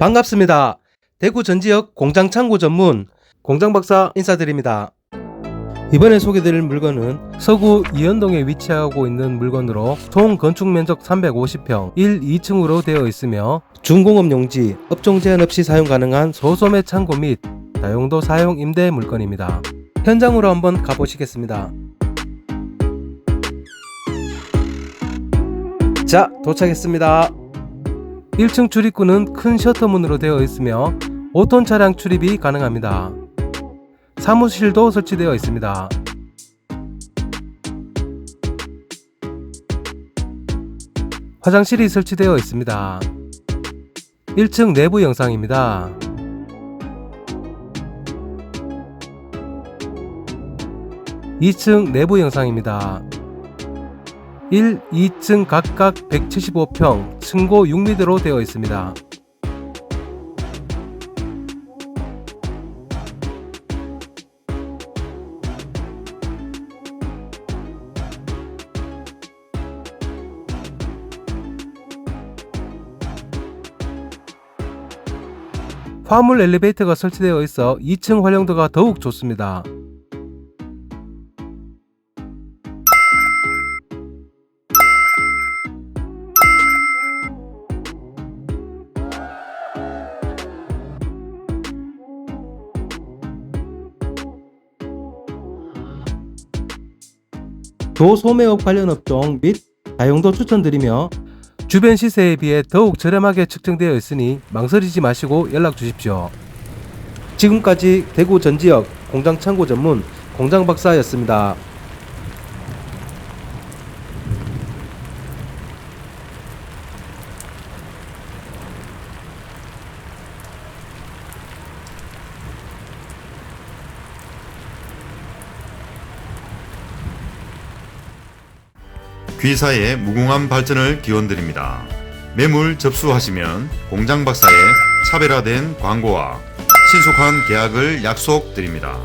반갑습니다. 대구 전 지역 공장 창고 전문 공장 박사 인사드립니다. 이번에 소개드릴 물건은 서구 이연동에 위치하고 있는 물건으로 총 건축 면적 350평, 1, 2층으로 되어 있으며 중공업 용지, 업종 제한 없이 사용 가능한 소소매 창고 및 다용도 사용 임대 물건입니다. 현장으로 한번 가보시겠습니다. 자, 도착했습니다. 1층 출입구는 큰 셔터문으로 되어 있으며 5톤 차량 출입이 가능합니다. 사무실도 설치되어 있습니다. 화장실이 설치되어 있습니다. 1층 내부 영상입니다. 2층 내부 영상입니다. 1, 2층 각각 175평, 층고 6m로 되어 있습니다. 화물 엘리베이터가 설치되어 있어 2층 활용도가 더욱 좋습니다. 도소매업 관련 업종 및 다용도 추천드리며 주변 시세에 비해 더욱 저렴하게 측정되어 있으니 망설이지 마시고 연락 주십시오. 지금까지 대구 전지역 공장 창고 전문 공장 박사였습니다. 귀사의 무궁한 발전을 기원드립니다. 매물 접수하시면 공장 박사의 차별화된 광고와 신속한 계약을 약속드립니다.